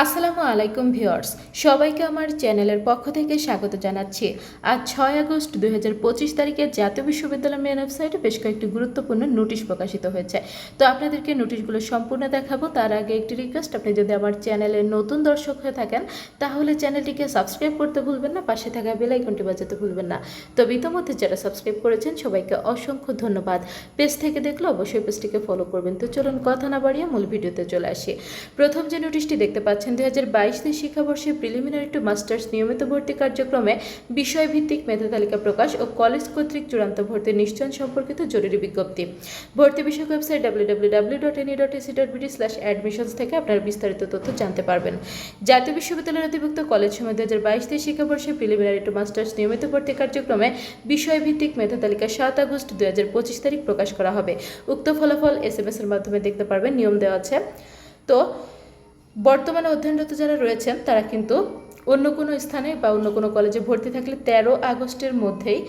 আসসালামু আলাইকুম ভিউয়ার্স, সবাইকে আমার চ্যানেলের পক্ষ থেকে স্বাগত জানাচ্ছি। আজ ছয় আগস্ট দুই হাজার পঁচিশ তারিখে জাতীয় বিশ্ববিদ্যালয় মেন ওয়েবসাইটে বেশ কয়েকটি গুরুত্বপূর্ণ নোটিশ প্রকাশিত হয়েছে। তো আপনাদেরকে নোটিশগুলো সম্পূর্ণ দেখাবো, তার আগে একটি রিকোয়েস্ট আপনি যদি আমার চ্যানেলের নতুন দর্শক হয়ে থাকেন, তাহলে চ্যানেলটিকে সাবস্ক্রাইব করতে ভুলবেন না, পাশে থাকা বেল আইকনটি বাজাতে ভুলবেন না। তবে ইতোমধ্যে যারা সাবস্ক্রাইব করেছেন, সবাইকে অসংখ্য ধন্যবাদ। পেজ থেকে দেখলে অবশ্যই পেজটিকে ফলো করবেন। তো চলুন কথা না বাড়িয়ে মূল ভিডিওতে চলে আসি। প্রথম যে নোটিশটি দেখতে পাচ্ছেন দুই হাজার বাইশ তেইশ শিক্ষাবর্ষে প্রিলিমিনারি টু মাস্টার্স নিয়মিত ভর্তি কার্যক্রমে বিষয়ভিত্তিক মেধা তালিকা প্রকাশ ও কলেজ কর্তৃক চূড়ান্ত ভর্তি নিশ্চয়ন সম্পর্কিত জরুরি বিজ্ঞপ্তি। ভর্তি বিষয়ক website W W W dot any dot AC dot BD slash admissions থেকে আপনারা বিস্তারিত তথ্য জানতে পারবেন। জাতীয় বিশ্ববিদ্যালয়ের অধিভুক্ত কলেজ সময় দু হাজার বাইশ তেইশ শিক্ষাবর্ষে প্রিলিমিনারি টু মাস্টার্স নিয়মিত ভর্তি কার্যক্রমে বিষয়ভিত্তিক মেধা তালিকা সাত আগস্ট দুই হাজার পঁচিশ তারিখ প্রকাশ করা হবে। উক্ত ফলাফল এস এম এস এর মাধ্যমে দেখতে পারবেন। নিয়ম দেওয়া আছে। তো বর্তমানে অধ্যয়নরত যারা রয়েছেন, তারা কিন্তু অন্য কোনো স্থানে বা অন্য কোনো কলেজে ভর্তি থাকলে তেরো আগস্টের মধ্যেই,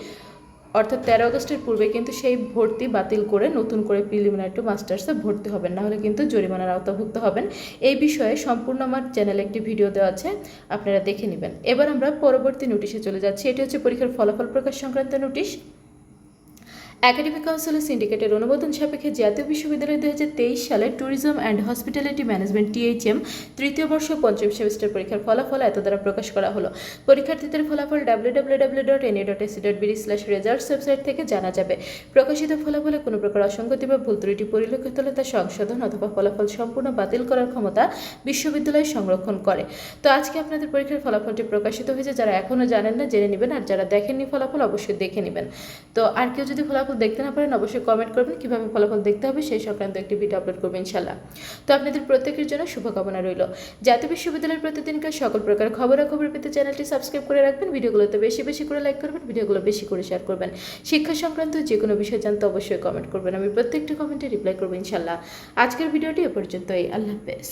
অর্থাৎ তেরো আগস্টের পূর্বে কিন্তু সেই ভর্তি বাতিল করে নতুন করে প্রিলিমিনারি টু মাস্টার্সে ভর্তি হবেন। না হলে কিন্তু জরিমানার আওতাভুক্ত হবেন। এই বিষয়ে সম্পূর্ণ আমার চ্যানেলে একটি ভিডিও দেওয়া আছে, আপনারা দেখে নেবেন। এবার আমরা পরবর্তী নোটিশে চলে যাচ্ছি। এটি হচ্ছে পরীক্ষার ফলাফল প্রকাশ সংক্রান্ত নোটিশ একাডেমিক কাউন্সিলের সিন্ডিকেটের অনুমোদন সাপেক্ষে জাতীয় বিশ্ববিদ্যালয় দু হাজার তেইশ সালে tourism and hospitality management THM তৃতীয় বর্ষ পঞ্চম সেমিস্টার পরীক্ষার ফলাফল এত দ্বারা প্রকাশ করা হলো। পরীক্ষার্থীদের ফলাফল W W W dot results website থেকে জানা যাবে। প্রকাশিত ফলাফলে কোনো প্রকার অসঙ্গতি বা ভুল ত্রুটি পরিলক্ষিত হলে তা সংশোধন অথবা ফলাফল সম্পূর্ণ বাতিল করার ক্ষমতা বিশ্ববিদ্যালয় সংরক্ষণ করে। তো আজকে আপনাদের পরীক্ষার ফলাফলটি প্রকাশিত হয়েছে, যারা এখনও জানেন না, জেনে নেবেন। আর যারা দেখেননি ফলাফল, অবশ্যই দেখে নেবেন। তো আর কেউ যদি ফলাফল দেখতে না পারেন, অবশ্যই কমেন্ট করবেন, কীভাবে ফলাফল দেখতে হবে সেই সংক্রান্ত একটি ভিডিও আপলোড করবেন ইনশাল্লাহ তো আপনাদের প্রত্যেকের জন্য শুভকামনা রইল। জাতীয় বিশ্ববিদ্যালয়ের প্রতিদিনকার সকল প্রকার খবরাখবর পেতে চ্যানেলটি সাবস্ক্রাইব করে রাখবেন, ভিডিওগুলোতে বেশি বেশি করে লাইক করবেন, ভিডিওগুলো বেশি করে শেয়ার করবেন। শিক্ষা সংক্রান্ত যে কোনো বিষয় জানতে অবশ্যই কমেন্ট করবেন। আমি প্রত্যেকটি কমেন্টে রিপ্লাই করব ইনশাল্লাহ আজকের ভিডিওটি এ পর্যন্তই। আল্লাহ হাফেজ।